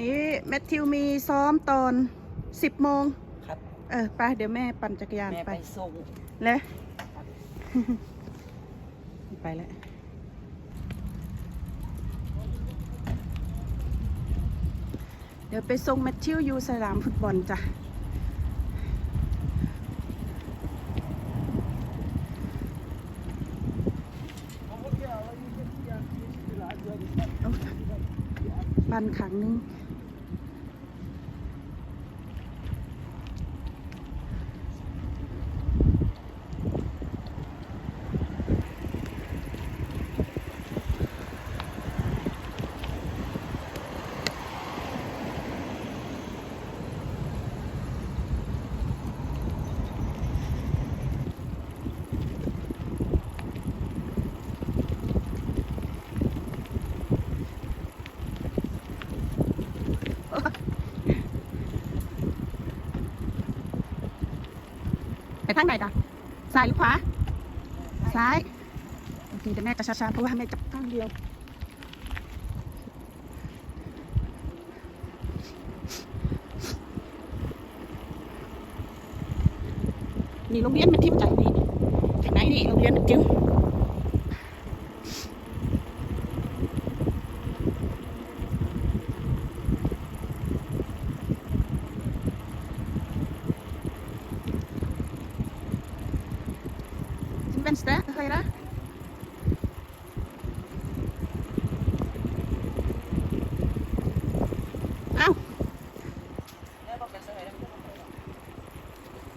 นี่แมทธิวมีซ้อมตอนสิบโมงครับ เออไปเดี๋ยวแม่ปั่นจักรยานแม่ไปไปส่งแล้ว ไปแล้ว เดี๋ยวไปส่งแมทธิวอยู่สนามฟุตบอลจ้ะโอ้ปันขังนึง ทางไหนจ้ะซ้ายหรือขวา ซ้ายโอเคเดี๋ยวแม่จะช้าๆเพราะว่าแม่จับข้างเดียวนี่โรงเรียนมันทิมใจนี่จากไหนนี่โรงเรียนจิ้ว Till vänster, högra. Au!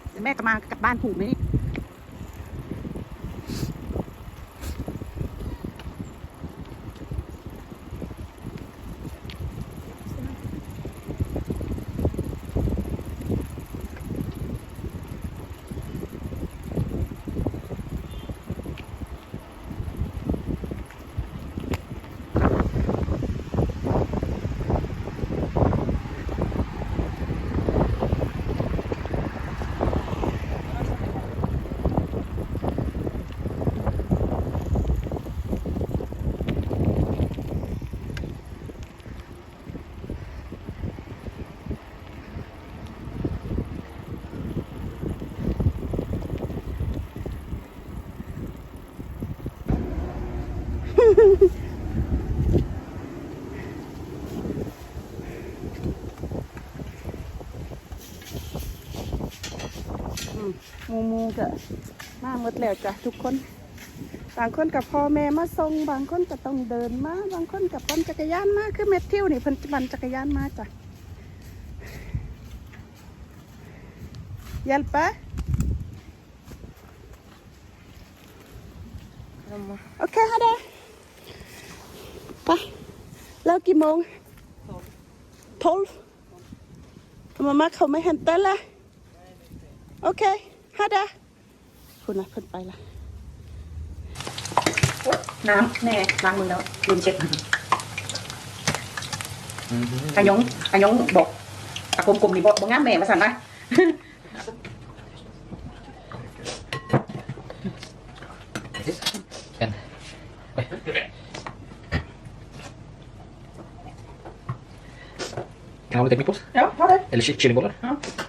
เดี๋ยวแม่กลั บ้านผูกไหมนี่ มหมูมูก็มาหมดแล้วจ้ะทุกคน บางคนกับพ่อแม่มาส่งบางคนก็ต้องเดินมา บางคนกับปั่นจักรยานมาคือเม็ดเที่ยวนี่เพิ่นปั่นจักรยานมาจ้ะยัลปะโอเคฮะเด้ไปแล้วกี่โมงทอลมามาเขาไม่เห็นเต้นละ โอเคฮะเด้คุณนะเพิ่นไปละน้ำแม่ล้างมือแล้วลืมเช็ดกระยงกระยงบอกตะกลมๆนี่บอกบอกงามแม่มาสั่นนะ Kan. Kan ha lite meatballs? เดี๋ยวพอเลย Eller chi- chilibollar? Dạ.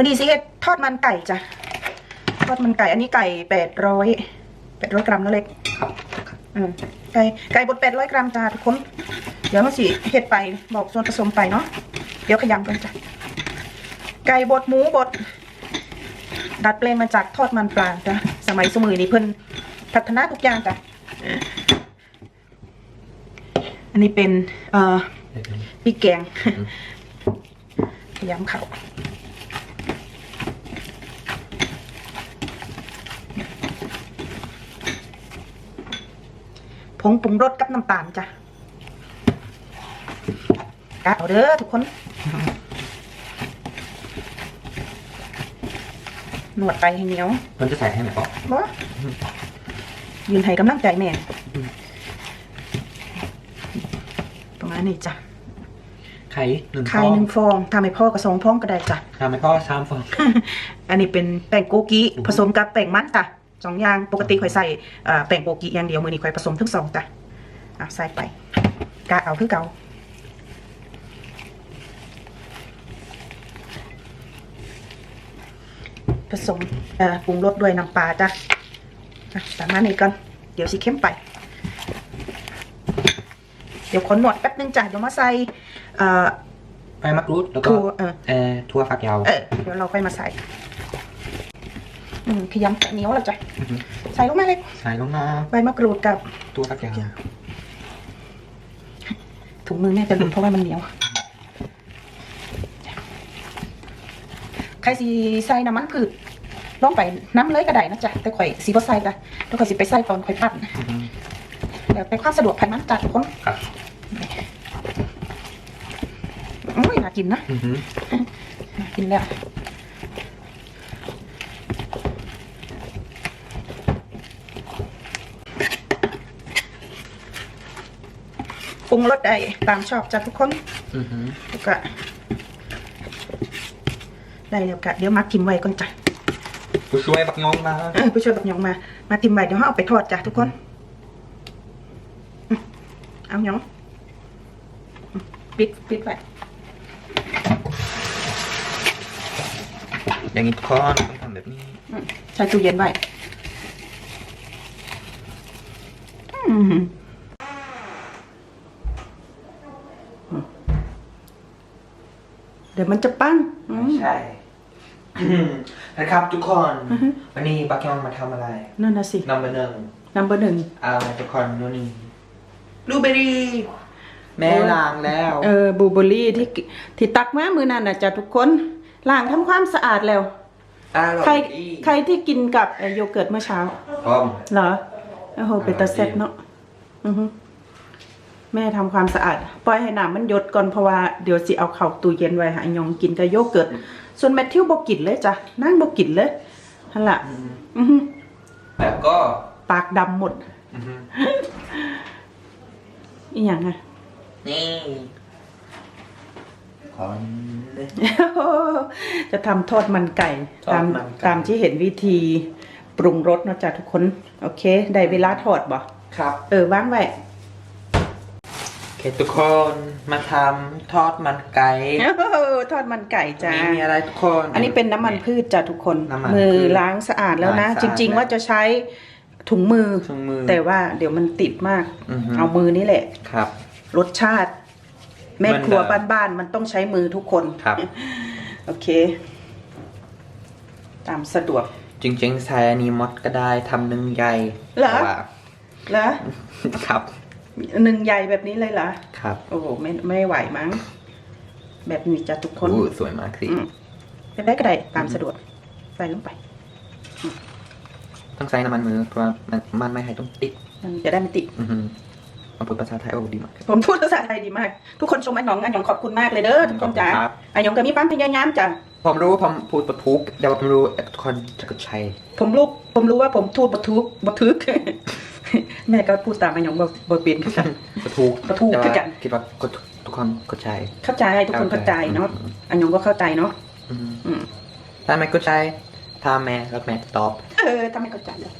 วันนี้สิเฮ็ดทอดมันไก่จ้ะทอดมันไก่อันนี้ไก่แปดร้อยแปดร้อยกรัมนะเล็กอืมไก่ไก่บดแปดร้อยกรัมจ้าทุกคน เดี๋ยวมาสิเฮ็ดไปบอกส่วนผสมไปเนาะเดี๋ยวขยำกันจ้ะไก่บดหมูบด ดัดแปลงมาจากทอดมันปลาจ้ะสมัยสมือนี้เพิ่นพัฒนาทุกอย่างจ้ะอันนี้เป็นเอ่อพริกแกงพยายามเขา งปรุงรสกับน้ำตาลจ้ะกะเอาเด้อทุกคน หนวดไปให้เหนียวมันจะใส่ให้ไหมปอบ่ยืนให้กำลังใจแม่ประมาณนี้จ้ะไข่หนึ่งฟไข่องหนึ่งฟองทำให้พ่อกับสองฟองก็ได้จ้ะ ทำให้พ่อสามฟอง อันนี้เป็นแป้งโกกิผสมกับแป้งมันจ้ะ สองอย่างปกติข่อยใส่อ่าแป้งโกกิอย่างเดียวมือนี้ข่อยผสมทั้งสองจ้ะอะใส่ไปกะเอาคือเก่าผสมเอ่อปรุงรสด้วยน้ำปลาจ้ะอะประมาณนี้ก่อน เดี๋ยวสิเข้มไป เดี๋ยวขนหนวดแป๊บนึงจ้ะเดี๋ยวมาใส่เอ่อใบมะกรูดแล้วก็ถั่วเออเอ่อถั่วฝักยาวเออเดี๋ยวเราค่อยมาใส่ อืมขยำแต่เหนียวแล้วจ้ะอฮึใส่ลงมาเลยใส่ลงมาใบมะกรูดกับถั่วฝักยาวถุงมือแม่จะหลุดเพราะว่ามันเหนียวใครสีใส่น้ำมันพืชลองไปน้ำเลยก็ได้นะจ๊ะแต่ข่อยสีบ่ใส่จ้ะแล้วข่อยสิไปใส่ตอนข่อยปั้นอือฮึแล้วแต่ความสะดวกภายมันจ้ะทุกคนครับโอ้ยน่ากินนะอือฮึน่ากินแล้ว ปรุงรสได้ตามชอบจ้ะทุกคนอือฮึแล้วก็ได้แล้วก็เดี๋ยวมาทิมไว้ก่อนจ้ะผู้ช่วยบักงงมาเออผู้ช่วยบักหยองมา มาทิมไว้เดี๋ยวเราเอาไปทอดจ้ะทุกคนอืมเอาหยองอืมปิดปิดไว้ อย่างนี้ทุกคนต้องทำแบบนี้อืมใส่ตู้เย็นไว้อืม ดี๋ยวมันจะปั้งอืม ใช่ นะครับทุกคน อือฮึ วันนี้บักยองมาทำอะไรนั่นน่ะสินำมาหนึ่งนัมเบอร์หนึ่ง เอาทุกคนนู่นนี่บลูเบอรี่แม่ล้างแล้วเออบูเบอรี่ที่กิที่ตักมามือนั่นน่ะจ้ะทุกคนล้างทำความสะอาดแล้ว อร่อยใครดีใครที่กินกับเอ่อโยเกิร์ตเมื่อเช้าพร้อม เหรอโอ้โหเป็นตาเซ็ตเนาะอือฮึ แม่ทำความสะอาดปล่อยให้น้ำมันหยดก่อนเพราะว่าเดี๋ยวสิเอาเข้าตู้เย็นไว้หายองกินกับโยเกิร์ตส่วนแมทธิวบ่กินเลยจ้ะนั่งบ่กินเลยนั่นล่ะอือฮึแล้วก็ปากดำหมดอือฮึอีหยังอะนี่ขอนจะทำทอดมันไก่ทอตาดมมันไก่ตามที่เห็นวิธีปรุงรสเนาะจ้ะทุกคน โอเค ได้เวลาทอดบ่ครับ เออวางไว้โอ เคทุกคนมาทำทอดมันไก่โอ้โหทอดมันไก่จ้า นี่มีอะไรทุกคน อันนี้เป็นน้ำมันพืชจ้ะทุกคน น้ำมันมือพืชล้างสะอาดแล้วนะ ล้างสะจอาดริง ๆ ว่าจะใช้ถุงมือ ถุงมือแต่ว่าเดี๋ยวมันติดมาก อือฮึ เอามือนี่แหละ ครับ รสชาติ แม่เหมือนครัวเดิมบ้านๆ มันต้องใช้มือทุกคนครับ โอเค ตามสะดวก จริงๆใช้อันนี้มดก็ได้ทำหนึ่งใหญ่เหรอ แต่ว่า แล้ว ครับ หนึ่งใหญ่แบบนี้เลยเหรอ ครับโอ้โหไม่ไม่ไหวมั้ง แบบนี้จ้ะทุกคนอู้สวยมากสิอืมจะได้ก็ได้ตามสะดวก ใส่ลงไป ต้องใช้น้ำมันมือเพราะว่ามันมันไม่ให้ต้องติดมันจะได้ไม่ติด อือฮึมาพูดภาษาไทยโอ้ดีมากผมพูดภาษาไทยดีมาก ทุกคนชมอันหยองอันหยองขอบคุณมากเลยเด้อทุกคนจ๋าครับอันหยองก็มีความพยายามจ้ะผมรู้ผมพูดปะทุกแต่ว่าผมรู้ทุกคนจะกดใช้ผมรู้ผมรู้ว่าผมทูดบทุกบทึก แม่ก็พูดตามอันหยองบ่บ่เปลี่ยนคือกันปะทุกปะทุกแต่คือว่ากันคิดว่ากดทุกคนกดใช้เข้าใจทุกคนเข้าใจเนาะอันหยองก็เข้าใจเนาะอือฮึอืมถ้าไม่กดใช้ถ้าแม่แล้วแม่ตอบ เออทำไมเข้าใจเลย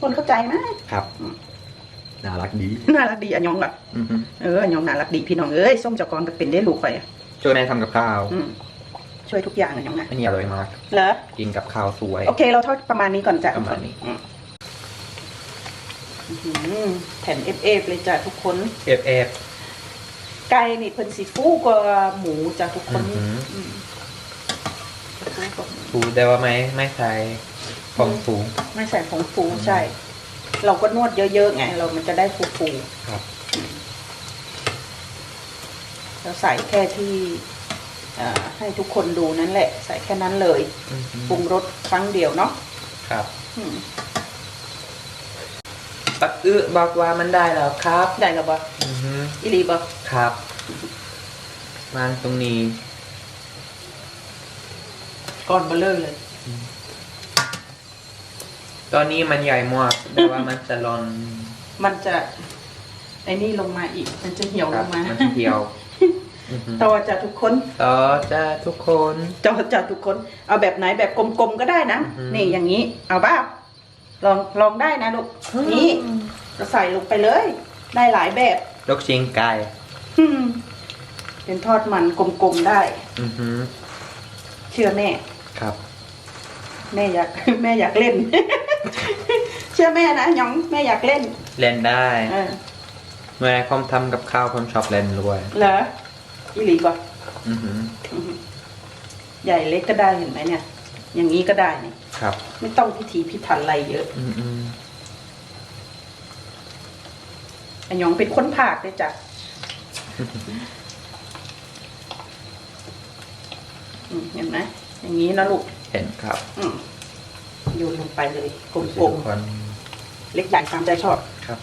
คนเข้าใจมากครับอืมน่ารักดีน่ารักดีอันหยองอะอือฮึเอออันหยองน่ารักดีพี่น้องเอ้ยส้มเจากรก็เป็นได้ลูกไปอะช่วยแม่ทำกับข้าวอืมช่วยทุกอย่างอันหยองนะอันนี้อร่อยมากเหรอกินกับข้าวสวย โอเค เราทอดประมาณนี้ก่อนจ้ะประมาณนี้ อืมอื้อหือแผ่นเอฟเอฟเลยจ้ะทุกคน เอฟเอฟ ไก่นี่เพิ่นสีฟูกว่าหมูจ้ะทุกคนอือหืออื มฟูกว่าหมูฟูแต่ว่าไม่ไม่ใส่ฟองฟูไม่ใส่ผงฟูใช่ เราก็นวดเยอะๆไง เรามันจะได้ฟูฟูครับๆเราใส่แค่ที่อ่าให้ทุกคนดูนั่นแหละ ใส่แค่นั้นเลย อือหือปรุงรสครั้งเดียวเนาะครับ อืม ปักอึบอกว่ามันได้แล้วครับ ได้แล้วบ่อือหืออีหลีบ่ครับวางตรงนี้ก่อนเบลเลอร์เลย ตอนนี้มันใหญ่มากแต่ว่ามันจะร้อนมันจะไอ้นี่ลงมาอีก มันจะเหี่ยวคลรับงมามันจะเหี่ยวอือหือต่อจะทุกคน ต่อจ้าทุกคน จอจัดทุกคน เอาแบบไหนแบบกลมๆก็ได้นะ อือฮึนี่อย่างนี้ เอาบ้า ลองลองได้นะลูกนี่เราใส่ลงไปเลย ได้หลายแบบลูกชิ้นไก่อืมเป็นทอดมันกลมๆได้อือหือเชื่อแม่ครับ แม่อยากแม่อยากเล่น เชื่อแม่นะหยองแม่อยากเล่น เล่นได้เออเมื่อผมทำกับข้าวผมชอบเล่นด้วยเหรออีหลีก่อนอือหือใหญ่เล็กก็ได้เห็นไหมเนี่ย อย่างนี้ก็ได้เนี่ยครับ ไม่ต้องพิถีพิถันอะไรเยอะอือหืออันหยองเป็นคนผากเลยจ้ะอืมเห็นไหมอย่างนี้นะลูกเห็นครับอืมโยนลงไปเลยกลทุมกคนๆเล็กใหญ่ตามใจชอบ ครับ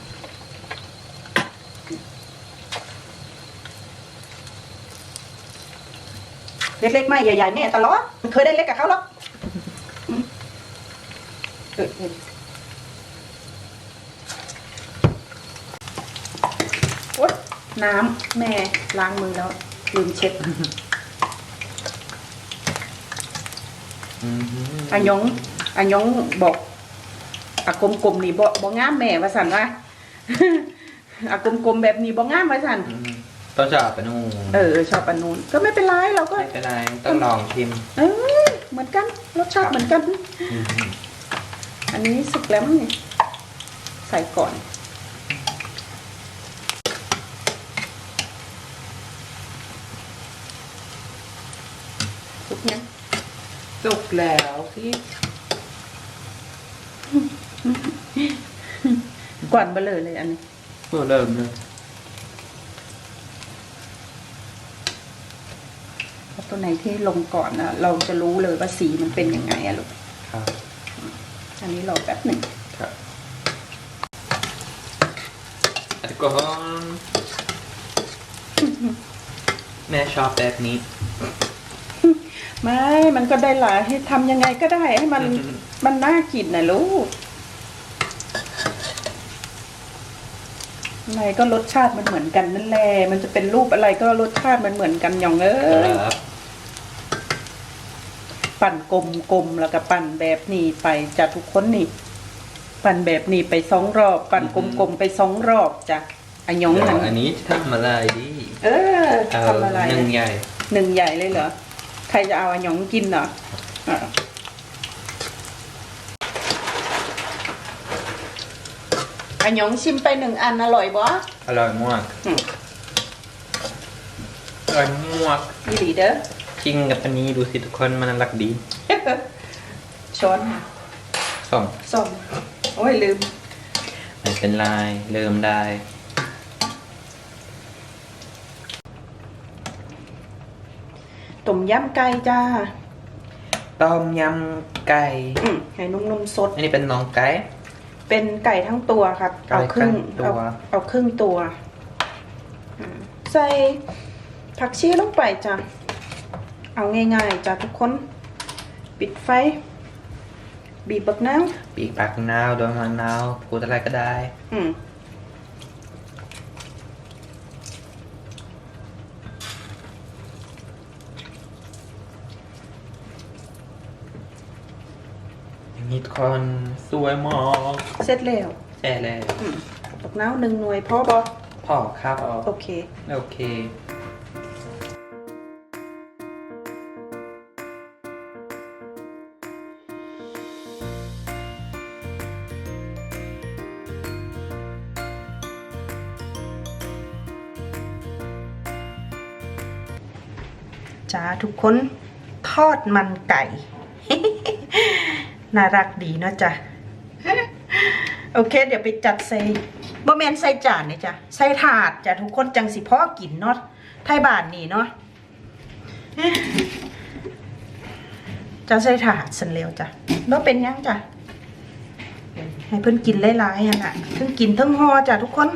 เล็กๆไม่ใหญ่ๆแม่ตลอดมันเคยได้เล็กกับเขาหรอกอืม เออเออโอ๊ยน้ำแม่ล้างมือแล้วลืมเช็ดอือหืออันยองอันยองบอกอากลมๆนี่บ่บ่งามแม่ว่าสั่นว่าอากลมๆแบบนี้บ่งามว่าสั่นอืมต้องจะเอาไปนู่นเออชอบอันนู้นก็ไม่เป็นไรเราก็ไม่เป็นไรต้องลองชิมเออเหมือนกันรสชาติเหมือนกัน อือหืออันนี้สุกแล้วมั้งเนี่ยใส่ก่อน สุกยังสุกแล้วพี่ก่อนเบลอเลยอันนี้เมื่อเริ่มเลยเอาตัวไหนที่ลงก่อนนะเราจะรู้เลยว่าสีมันเป็นยังไงอะลูกครับ อันนี้รอแป๊บหนึ่งครับอัดก่อนแม่ชอบแบบนี้ ไม่ มันก็ได้หลายให้ทำยังไงก็ได้ให้มัน อืม มันน่ากินนะลูกอะไรก็รสชาติมันเหมือนกันนั่นแหละ มันจะเป็นรูปอะไรก็รสชาติมันเหมือนกันหยองเอ้ยครับ ปั่นกลมๆแล้วก็ปั่นแบบนี้ไปจ้ะทุกคนนี่ปั่นแบบนี้ไปสองรอบ ปั่นกลมๆไปสองรอบจ้ะอันยองเดี๋ยวนั้นอันนี้ทำอะไรดีเออเอาทำอะไรหนึ่งใหญ่หนึ่งใหญ่เลยเหรอใครจะเอาอันยองกินเหรออะอันยองชิมไปหนึ่งอันอร่อยบ่อร่อยมากอืมอร่อยมากอีหลีเด้อ จริงกับอันนี้ดูสิทุกคนมันน่ารักดีช้อนค่ะสองส้มโอ้ยลืมไม่เป็นไรเริ่มได้ ต้มยำไก่จ้าต้มยำไก่ อืมให้นุ่มๆสด อันนี้เป็นน้องไก่ เป็นไก่ทั้งตัวครับ ไก่เอาครึ่งทั้งตัว เอาเอาครึ่งตัวอืมใส่ผักชีลงไปจ้ะ เอาง่ายๆจ้ะทุกคน ปิดไฟ บีบบักน้ปีกปากนาวโดยมะนาวพูดอะไรก็ได้ำอืมอย่างนี้ทุกคนสวยมากเสร็จแล้วแช่แล้วอืมบักน้ำหนึ่งหน่วยพอบอพอครับโอเค โอเค ค้นทอดมันไก่ น่ารักดีเนาะจ้ะ โอเค เดี๋ยวไปจัดใส่บ่แมนใส่จานเนี่ยจ้ะ ใส่ถาดจ้ะทุกคนจังสิพ่อกินเนาะไทยบ้านนี่เนาะจะใส่ถาดสันเร็วจ้ะแล้วเป็นยังจ้ะ ให้เพิ่อนกินหลายๆอะนะเพิ่งกินทั้งห่อจ้ะทุกคน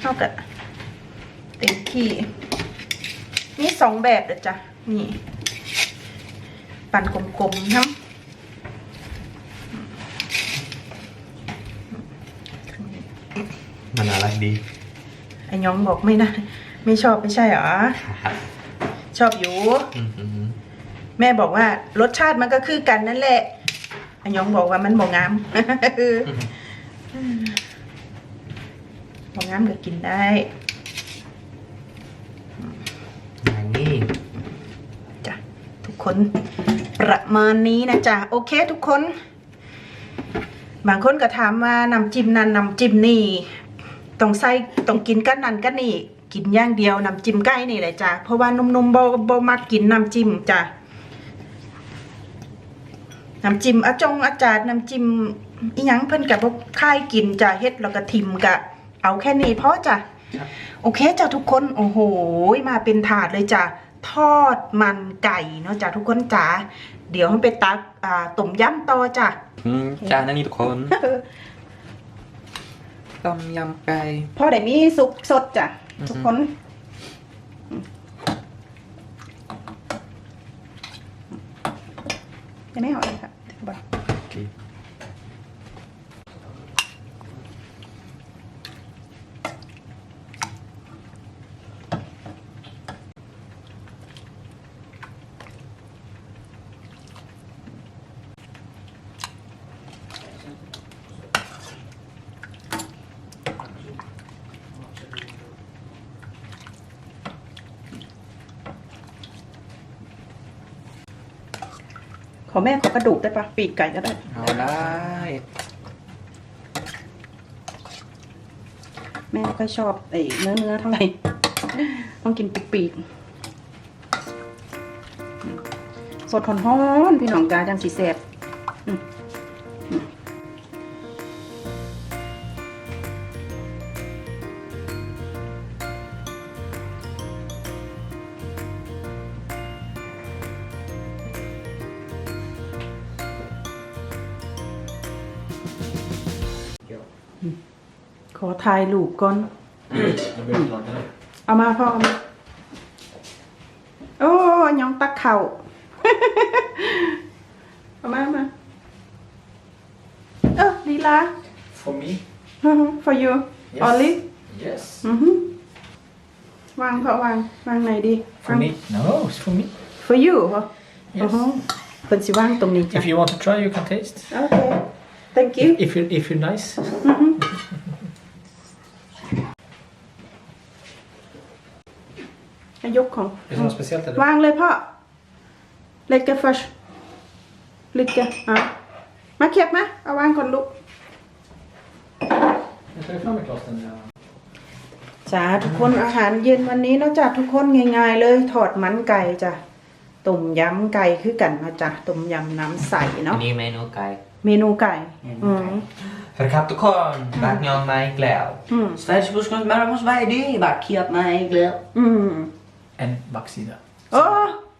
เท่ากับเต็ม ที่มีสองแบบเด้อจ้ะ นี่ ปั่นกลมๆทั้งมันอะไรดีไอ้ยองบอกไม่นะไม่ชอบไม่ใช่เหรอ ชอบอยู่ แม่บอกว่ารสชาติมันก็คือกันนั่นแหละไอ้ยองบอกว่ามันบอกงามบอกงามก็กินได้ คนประมาณนี้นะจ๊ะโอเคทุกคน บางคนก็ถามว่านำจิ้มนั้นนำจิ้มนี่ต้องใส่ต้องกินกันนั่นกันนี่กินอย่างเดียวนำจิ้มใกล้นี่แหละจ้ะเพราะว่านุ่มๆบ่บ่มักกินน้ำจิ้มจ้ะน้ำจิ้มอาจงอาจารย์น้ำจิ้มอีหยังเพิ่นกับบ่ค่ายกินจ้ะเฮ็ดแล้วก็ทิมกะ เอาแค่นี้พอจ้ะโอเคจ้ะทุกคนโอ้โหมาเป็นถาดเลยจ้ะ ทอดมันไก่เนาะจ้ะทุกคนจ๋าเดี๋ยวให้ไปตักอ่าต้มยำต่อจ้ะจานนี้ทุกคนต้มยำไก่พ่อได้มีซุปสดจ้ะอือฮึ ทุกคนจะไม่เอาเลยค่ะ อแม่ขอกระดูกได้ปะปีกไก่ก็ได้ เอาได้แม่ไม่ค่อยชอบไอ้เนื้อเนื้อเท่าไหร่ต้องกินปีกๆสดหอนๆพี่น้องกาจังสีแสบ ถ่ายรูปก่อน เอามาพ่อเอามาโอ้ยองตักเข่า เอามาเอามาเออลีลา For me? for you Yes. only Yes. อือฮึวางพ่อวางวางไหนดี For me? No, it's for me. for you เหรอ Yes. อือฮึเพิ่นสิวางตรงนี้จ้ะ If you want to try, you can taste. โอเค thank you If you if you're nice. ให้ ยกของ Är det något speciellt eller? วางเลยพ่อเล็กแก first เล็กแกอะมาเขียบมาเอาวางก่อนลูก Jag tar fram ett glas den. ja. จ้าทุกคนอาหารเย็นวันนี้เนาะจ้ะทุกคนง่ายๆเลยถอดมันไก่จ้ะต้มยำไก่คือกันเนาะจ้ะต้มยำน้ำใสอัเนาะนนี้เมนูไก่ เมนูไก่เมนูอืไก่มสวัสดีครับทุกคนบาดยองมาอีกแล้วอืม Sveriges buskonsmör måste vara det bak kiap มาอีกแล้วอืม En baksida. โอ้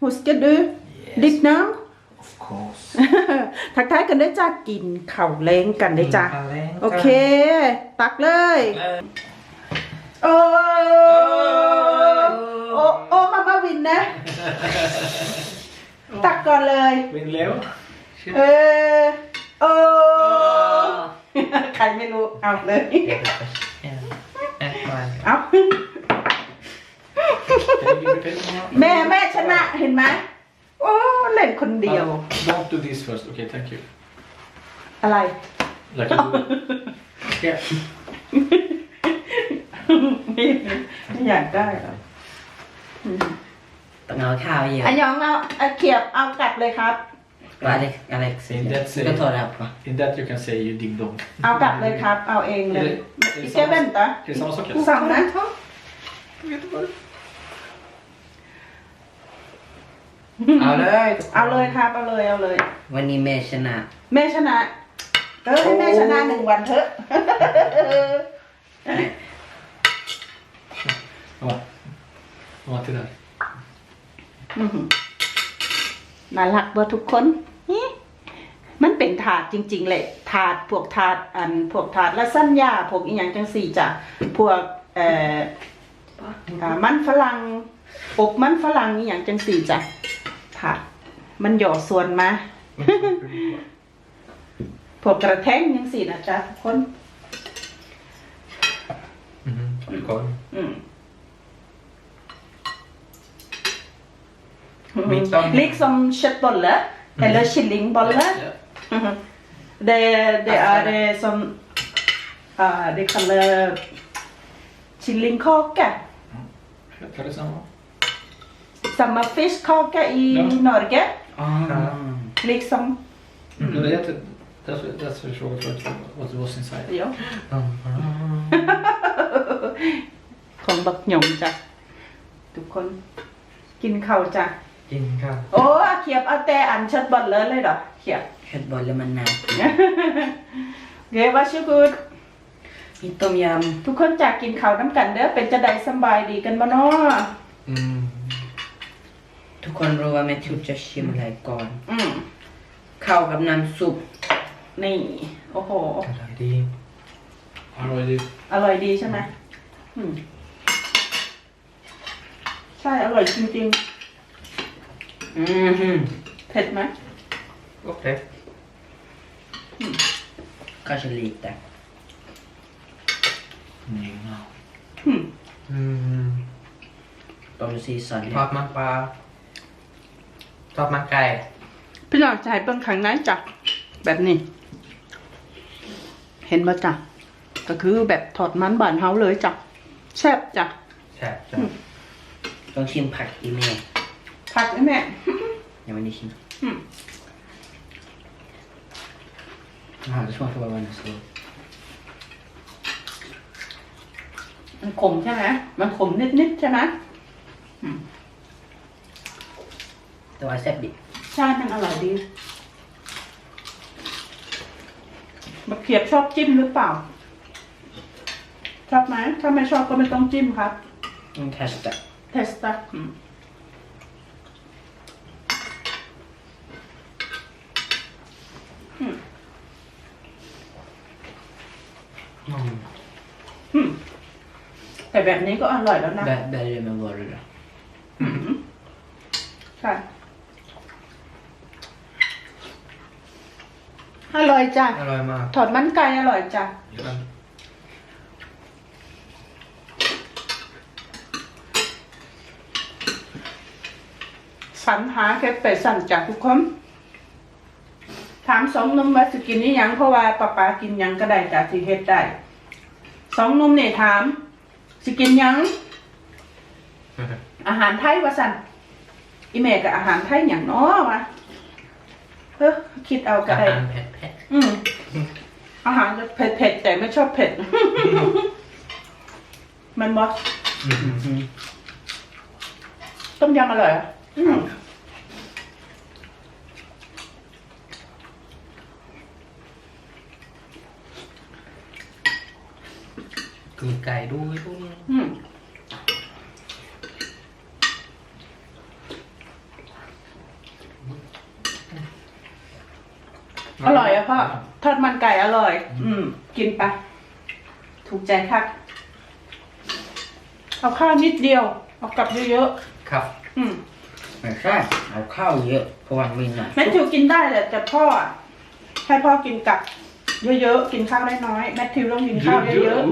หุสกดูดิดน้ Of course. ำทักทายกันด้วยจ้ากินข่าวแรงกันเลยจ้ะกินข้าวแลงโอเค ตักเลยเลยโอ้โอ้โอ้มามาวินนะ ตักก่อนเลย Vill Leo? เออโอ้ใครไม่รู้ เอาเลย เอ๊ะมา เอา Can you give it a แม่แม่ชนะเห็นไหมโอ้เล่นคนเดียว Uh, don't do this first. Okay, thank you. อะไร Like you do. Yeah. ไม่ไม่อยากได้เหรออืมต้องเอาข้าวเยอะอันยองเอาเอาเขียบเอากลับเลยครับอเล็กอเล็ก In that ก็โทษ say, ครับ in that you can say you ding dong. เอากลับเลยครับ เอาเองเลย Är det- är det อี samma- เซเว่นตะ Är det samma sak? eller? สั่งนะ เอาเลยเอาเลยครับเอาเลยเอาเลย วันนี้แม่ชนะ แม่ชนะเออให้แม่ชนะหนึ่งวันเถอะ Ja. Ja, till där. อื้อหือน่ารักเบอร์ทุกคนนี่มันเป็นถาดจริง ๆ เลยถาดพวกถาดอันพวกถาดและสั้นยาพวกอีหยังจังสี่จ้ะพวกเอ่ออ่ามันฝรั่งอบมันฝรั่งนี่อย่างจังสี่จ้ะ ผัดมันหย่อส่วนมาพวกกระแทงยังสี่นะจ๊ะทุกคน Mhm. Skål. อืม Mitt om- Liksom köttbolle eller kyllingbolle. Ja. Det, det är eh, som uh, det kallar kyllingkaka. Heter det samma? Samma fiskkaka i Ja. Norge. Ah. Liksom. Ja, det heter... Därför, därför jag frågade förut what it was inside. Ja. Ah. ของบักหยงจ้ะทุกคนกินข้าวจ้ะกินข้าวโอ้เขียบเอาแต่อันชัดบอลเลยเลยเหรอเขียบเห็ดบอลแล้วมันนานเกว่าชื่อกูดมีต้มยทุกคนจากกินข้าวน้ำกันเด้อเป็นจะได้สำบายดีกันบ่เนาะำอืม ทุกคนรู้ว่าแมทธิวจะชิมอะไรก่อน อืมข้าวกับน้ำซุปนี่ โอ้โหอร่อยดีอร่อยดีอร่อยดีใช่ไหมอืมใช่อร่อยจริงอืมฮึๆเผ็ดไหมโอเค kanske lite ยิงเอาอืมอืมต้มซีซันทอดมันปลา ทอดมันไก่พี่น้องจะให้เบิ่งข้างในจ้ะแบบนี้ เห็นบ่จ้ะก็คือแบบถอดมันบานเฮาเลยจ้ะแซ่บจ้ะใช่จ้ะต้องชิมผักอีเมลผักไหมแม่ ยังไม่ได้ชิมอืมอ่าช่วงที่ว่าวันศุกร์มันขมใช่ไหมมันขมนิดๆใช่ไหม แต่ว่าแซ่บดิใช่มันอร่อยดีบักเขียบชอบจิ้มหรือเปล่า ชอบไหมถ้าไม่ชอบก็ไม่ต้องจิ้มครับต้องเทสต์ เทสต์อืมอืมแต่แบบนี้ก็อร่อยแล้วนะ Bä- Börja med varor. อืมใช่ อร่อยจ้ะ Hallå Emma. ถอดมันไก่อร่อยจ้ะ Ja. สรรหาแค่ไปสั่นจากทุกคน ถามสองหนุ่มว่าสิกินนี่ยังเพราะว่าป้าปากินหยังก็ได้จากสิเฮ็ดได้สองหนุ่มเนี่ยถาม สิกินหยัง อาหารไทยว่าสั่นอีเมกับอาหารไทยอย่างน้อวะเฮ้อคิดเอาก็ได้ Ahan pet pet. อืมอาหารจะเผ็ดๆแต่ไม่ชอบเผ็ด มันบอส Mm. ต้มยำอร่อยอะอืมมีไก่ด้วยด้วยอืม อร่อยอะพ่อทอดมันไก่อร่อย อืม กินไป ถูกใจคักเอาข้าวนิดเดียว เอากลับเยอะครับๆอืมไม่ใช่เอาข้าวเยอะเพราะว่ามีหน่อยแมทธิวกินได้แหละแต่พ่ออะให้พ่อกินกับ เยอะๆกินข้าวน้อยๆแมทธิวต้องกินข้าวเยอะๆ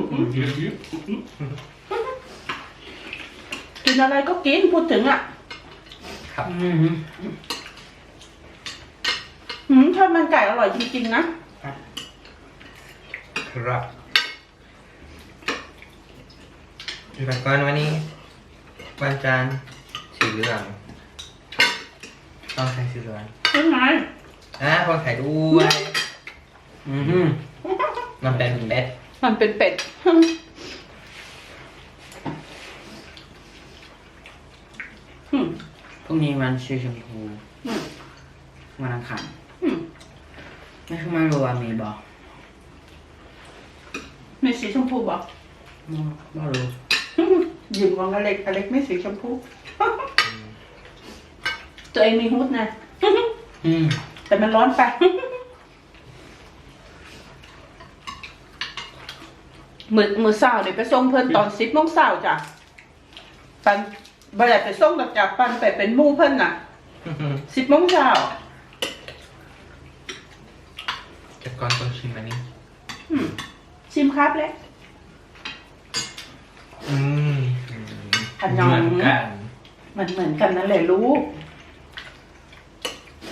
กินอะไรก็กินพูดถึงอะ ครับ หืมทอดมันไก่อร่อยจริงๆนะ ครับอยู่กันก่อนวันนี้ วันจันทร์สีเหลืองต้องใส่สีเหลืองยังไงอะคนไข่ด้วย อือหือมันเป็นเป็ดมันเป็นเป็ด หืมพรุ่งนี้วันชื่อชมพูอืม วันอังคารอืม ไม่คือไม่รู้ว่ามีบอกมีสีชมพูบอกไม่รู้ยืมของอเล็กอเล็กไม่สีชมพูตัวเองมีฮุดนะอืมแต่มันร้อนไปมือมือเช้าเนี่ยไปส่งเพิ่นตอนสิบโมงเช้าจ้ะปันบ่ได้ไปส่งดอกจ้ะปันไปเป็นหมู่เพิ่นน่ะสิบโมงเช้าเก็บก่อนต้องชิมอันนี้ อืมชิมครับเล็ก อืมอันยองเหมือนกัน มันเหมือนกันนั่นแหละลูก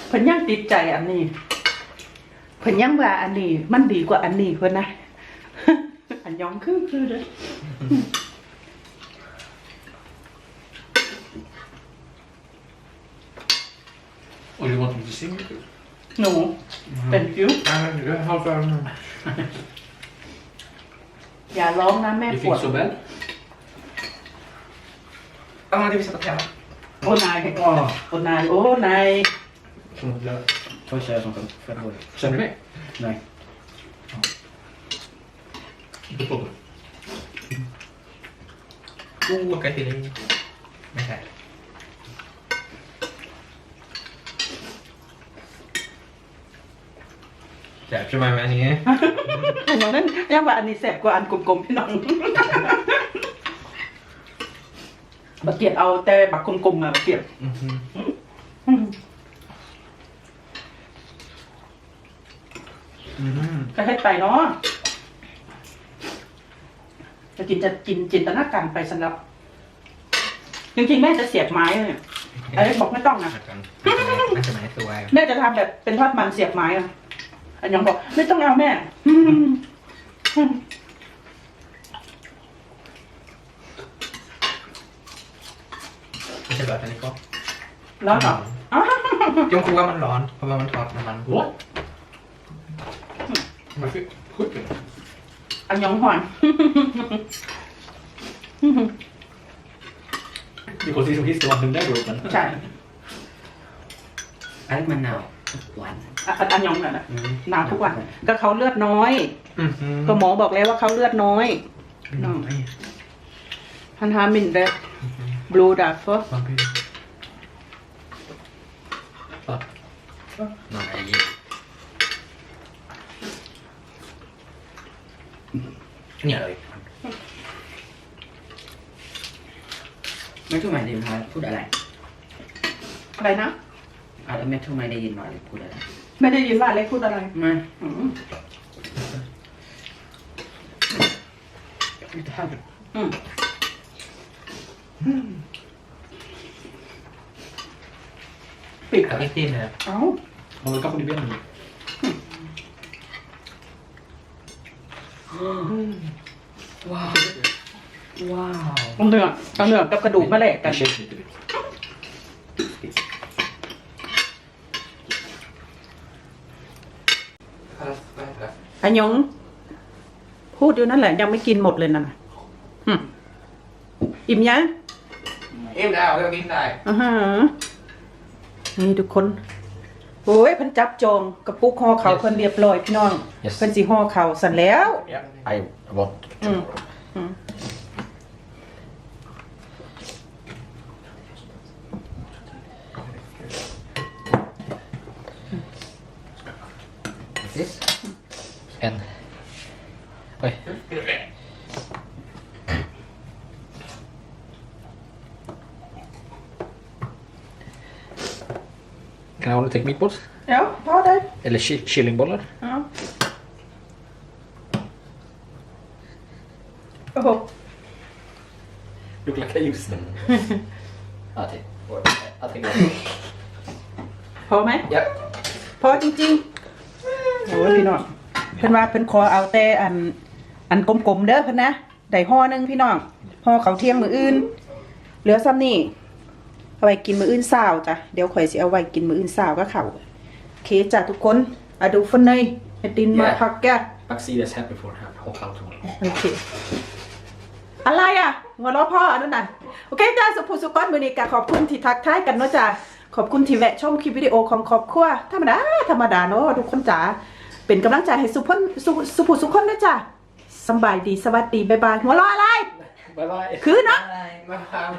เพิ่นยังติดใจอันนี้เพิ่นยังว่าอันนี้ มันดีกว่าอันนี้เพิ่นนะ อันยองคือคือเด้อ Oh, you want me to sing it? หนู เป็นฟิว Uh, yeah, how far? อย่าร้องนะแม่ You ปวด think so bad? ต้องมาที่พิซซ่าแถวโอ้นายโอ้นายโอ้นาย Två tjejer som kom förra året. Känner du mig? Nej. Inte på det. กูใกล้ทีนี้ไม่ใช่ แสบใช่ไหมอันนี้อันอย่างนั้นยังว่าอันนี้แสบกว่าอันกลมๆพี่น้องบักเกียดเอาแต่บักกลมๆมาบักเกียดอือหืออืมอืมก็ให้ไปเนาะจะกินจะกินจินตนาการไปสำหรับ จริงๆ แม่จะเสียบไม้เนี่ยไอ้เล็กบอกไม่ต้องนะหัดกันน่าจะไม่สวยแม่จะทำแบบเป็นทอดมันเสียบไม้อะ อันยังบอกไม่ต้องเอาแม่ไม่ใช่แบบอันนี้ก็แล้วเหรออ้าวจงคูว่ามันร้อนเพราะว่ามันทอดน้ำมัน What? Varför skjuter du? อันยองหอน Because he's, he's the one who never opened. ใช่อันนี้มันหนาวห วานอะอันยองน่ะนะอืมหนาวทุกวัน ก็เขาเลือดน้อยอือหือก็หมอบอกแล้วว่าเขาเลือดน้อยน้อยฮันฮามินเดบลูดาฟบางที Va? น้อยเนี่ยเลยไม่ทุกไม่ได้ยินว่าพูดอะไร อะไรนะ อะแล้วไม่ทุกไม่ได้ยินว่าพูดอะไรไม่ได้ยินว่าเล็กพูดอะไรไม่อืมไม่ได้อืมปิดกับพี่ตีนนะครับเอ้า Ja, men kanske det blir ännu. Wow. Wow. เอาเนื้อเอาเนื้อกับกระดูกมาแหลกกัน Det känns lite bit. อัน ยองพูดอยู่นั่นแหละ ยังไม่กินหมดเลยนะน่ะอืมอิ่มยังเอ็มแล้วเรื่องกินได้อ่าฮะนี่ทุกคนโอ้ยเพันจับจองกระปุกห่อเขาวเพิ่นเรียบร้อยพี่น้อง Yes เพิ่นสิห่อเขาวสันแล้ว I want อื Can I only take meatballs? เดี๋ยวพอได้ Eller chi- kyllingbollar? เอาโอ้โห Look like I use them. I'll take. I'll take one. พอไหม Yep. พอจริงๆโอ้ยพี่น้อง เพิ่นว่าเพิ่นขอเอาแต่อัน อันกลมๆเด้อเพิ่นนะ ได้ห่อหนึงพี่น้องห่อเขาวเที่ยงมื้ออื่น เหลือซ้ำนี่ เอาไว้กินมื้ออื่นเช้าจ้ะเดี๋ยวข่อยสิเอาไว้กินมื้ออื่นเช้าก็เขาวโอเคจ้ะทุกคนอะดูฟันเนยไอตินมา Yeah. พักแกะ I'll see this happen before I walk out tomorrow. โอเค อะไรอะหัวเราะพ่ออันนั้นน่ะโอเคจ้าสุภูสุกอนมือนี้กะขอบคุณที่ทักทายกันเนาะจ้าขอบคุณที่แวะชมคลิปวิดีโอของครอบครัวธรรมดาธรรมดาเนาะทุกคนจ๋าเป็นกำลังใจให้สุพนสุสุภูสุคนนะจ้าสำบายดีสวัสดีบ๊ายบายหัวเราะอะไร Bye bye. คือเนาะมาครับ